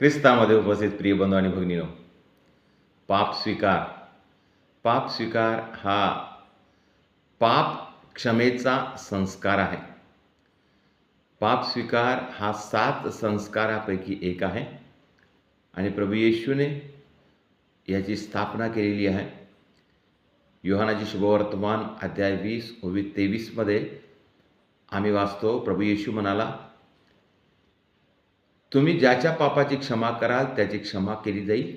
ख्रिस्तामध्ये उपस्थित प्रिय बंधू आणि भगिनीनो पाप स्वीकार. पाप स्वीकार हा पाप क्षमेचा संस्कार आहे. पाप स्वीकार हा सात संस्कारापैकी एक आहे आणि प्रभू येशूने याची स्थापना केलेली आहे. योहानाची शुभवर्तमान अध्याय वीस ओवी तेवीसमध्ये आम्ही वाचतो प्रभू येशू म्हणाला तुम्ही ज्याच्या पापाची क्षमा कराल त्याची क्षमा केली जाईल.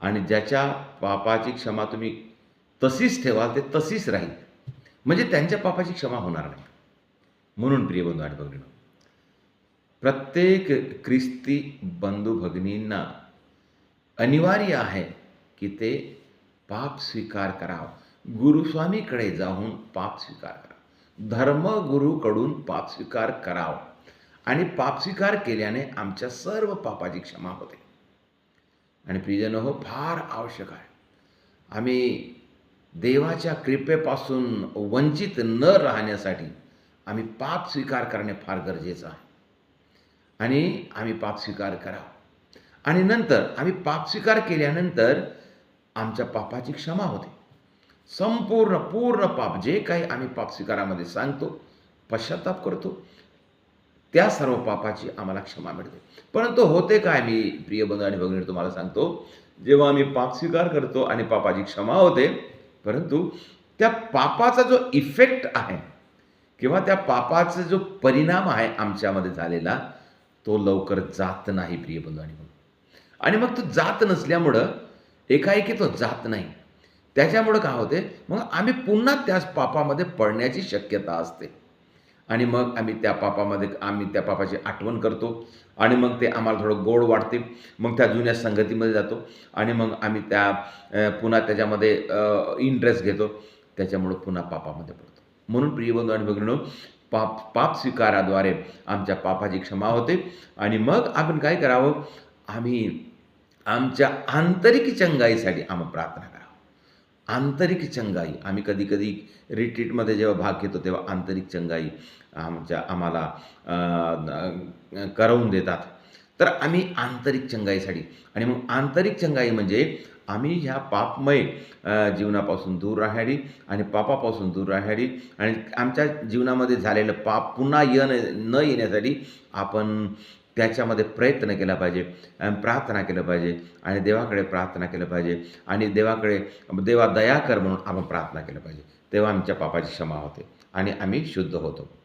आणि ज्याच्या पापाची क्षमा तुम्ही तशीच ठेवाल ते तशीच राहील. म्हणजे त्यांच्या पापाची क्षमा होणार नाही. म्हणून प्रिय बंधू आणि भगिनी प्रत्येक ख्रिस्ती बंधू भगिनींना अनिवार्य आहे की ते पाप स्वीकार करावं. गुरुस्वामीकडे जाऊन पाप स्वीकार करावं. धर्मगुरूकडून पाप स्वीकार करावं. आणि पाप स्वीकार केल्याने आमच्या सर्व पापाची क्षमा होते. आणि प्रियजन हो फार आवश्यक आहे. आम्ही देवाच्या कृपेपासून वंचित न राहण्यासाठी आम्ही पाप स्वीकार करणे फार गरजेचं आहे. आणि आम्ही पाप स्वीकार करा आणि नंतर आम्ही पाप स्वीकार केल्यानंतर आमच्या पापाची क्षमा होते. संपूर्ण पूर्ण पाप जे काही आम्ही पाप स्वीकारामध्ये सांगतो पश्चाताप करतो त्या सर्व पापाची आम्हाला क्षमा मिळते. परंतु होते काय मी प्रिय बंधू आणि भगिनी तुम्हाला सांगतो जेव्हा आम्ही पाप स्वीकार करतो आणि पापाची क्षमा होते परंतु त्या पापाचा जो इफेक्ट आहे किंवा त्या पापाचा जो परिणाम आहे आमच्यामध्ये झालेला तो लवकर जात नाही प्रिय बंधू आणि भगिनी. आणि मग तो जात नसल्यामुळं एकाएकी तो जात नाही. त्याच्यामुळं काय होते मग आम्ही पुन्हा त्याच पापामध्ये पडण्याची शक्यता असते. आणि मग आम्ही त्या पापामध्ये आम्ही त्या पापाची आठवण करतो आणि मग ते आम्हाला थोडं गोड वाटते. मग त्या जुन्या संगतीमध्ये जातो आणि मग आम्ही त्या पुन्हा त्याच्यामध्ये इंटरेस्ट घेतो. त्याच्यामुळं पुन्हा पापामध्ये पडतो. म्हणून प्रियबंधू आणि भगिनीनो पाप पाप स्वीकाराद्वारे आमच्या पापाची क्षमा होते आणि मग आपण काय करावं? आम्ही आमच्या आंतरिक चंगाईसाठी आम्ही प्रार्थना करा आंतरिक चंगाई. आम्ही कधी कधी रिट्रीटमध्ये जेव्हा भाग घेतो तेव्हा आंतरिक चंगाई आमच्या आम्हाला करवून देतात. तर आम्ही आंतरिक चंगाईसाठी. आणि मग आंतरिक चंगाई म्हणजे आम्ही ह्या पापमय जीवनापासून दूर राहण्यासाठी आणि पापापासून दूर राहण्यासाठी आणि आमच्या जीवनामध्ये झालेलं पाप पुन्हा येण न येण्यासाठी आपण त्याच्यामध्ये प्रयत्न केला पाहिजे. आणि प्रार्थना केलं पाहिजे. आणि देवाकडे प्रार्थना केलं पाहिजे. आणि देवाकडे देवा दया कर म्हणून आपण प्रार्थना केलं पाहिजे. तेव्हा आमच्या पापाची क्षमा होते. आणि आम्ही शुद्ध होतो.